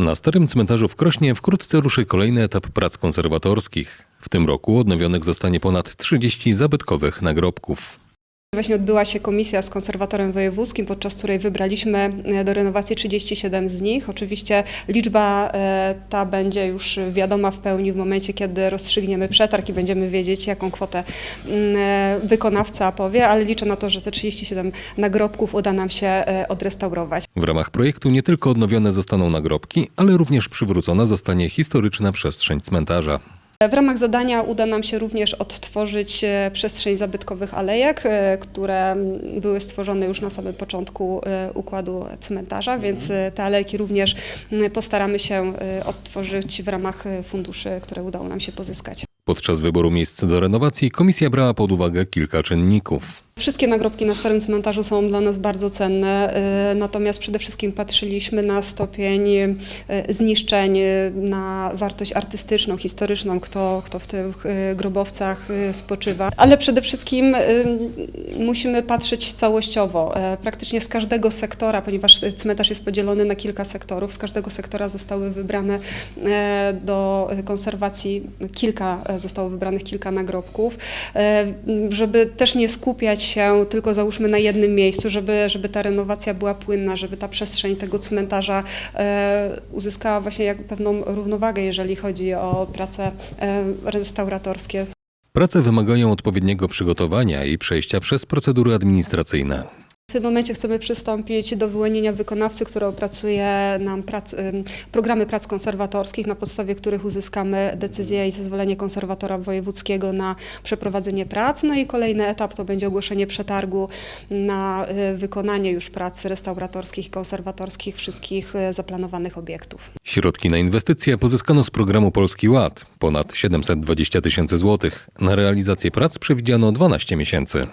Na Starym Cmentarzu w Krośnie wkrótce ruszy kolejny etap prac konserwatorskich. W tym roku odnowionych zostanie ponad 30 zabytkowych nagrobków. Właśnie odbyła się komisja z konserwatorem wojewódzkim, podczas której wybraliśmy e, do renowacji 37 z nich. Oczywiście liczba e, ta będzie już wiadoma w pełni w momencie, kiedy rozstrzygniemy przetarg i będziemy wiedzieć, jaką kwotę mm, e, wykonawca powie, ale liczę na to, że te 37 nagrobków uda nam się odrestaurować. W ramach projektu nie tylko odnowione zostaną nagrobki, ale również przywrócona zostanie historyczna przestrzeń cmentarza. W ramach zadania uda nam się również odtworzyć e, przestrzeń zabytkowych alejek, e, które były stworzone już na samym początku e, układu cmentarza, więc e, te alejki również postaramy się odtworzyć w ramach funduszy, które udało nam się pozyskać. Podczas wyboru miejsc do renowacji komisja brała pod uwagę kilka czynników. Wszystkie nagrobki na Starym Cmentarzu są dla nas bardzo cenne, e, natomiast przede wszystkim patrzyliśmy na stopień e, zniszczeń, e, na wartość artystyczną, historyczną, kto, kto w tych grobowcach spoczywa. Ale przede wszystkim musimy patrzeć całościowo. Praktycznie z każdego sektora, ponieważ cmentarz jest podzielony na kilka sektorów, z każdego sektora zostały wybrane do konserwacji kilka, zostało wybranych kilka nagrobków, żeby też nie skupiać się tylko załóżmy na jednym miejscu, żeby, żeby ta renowacja była płynna, żeby ta przestrzeń tego cmentarza e, uzyskała właśnie jak pewną równowagę, jeżeli chodzi o prace e, restauratorskie. Prace wymagają odpowiedniego przygotowania i przejścia przez procedury administracyjne. W tym momencie chcemy przystąpić do wyłonienia wykonawcy, który opracuje nam prac, programy prac konserwatorskich, na podstawie których uzyskamy decyzję i zezwolenie konserwatora wojewódzkiego na przeprowadzenie prac. No i kolejny etap to będzie ogłoszenie przetargu na y, wykonanie już prac restauratorskich i konserwatorskich wszystkich y, zaplanowanych obiektów. Środki na inwestycje pozyskano z programu Polski Ład ponad 720 tysięcy złotych. Na realizację prac przewidziano 12 miesięcy.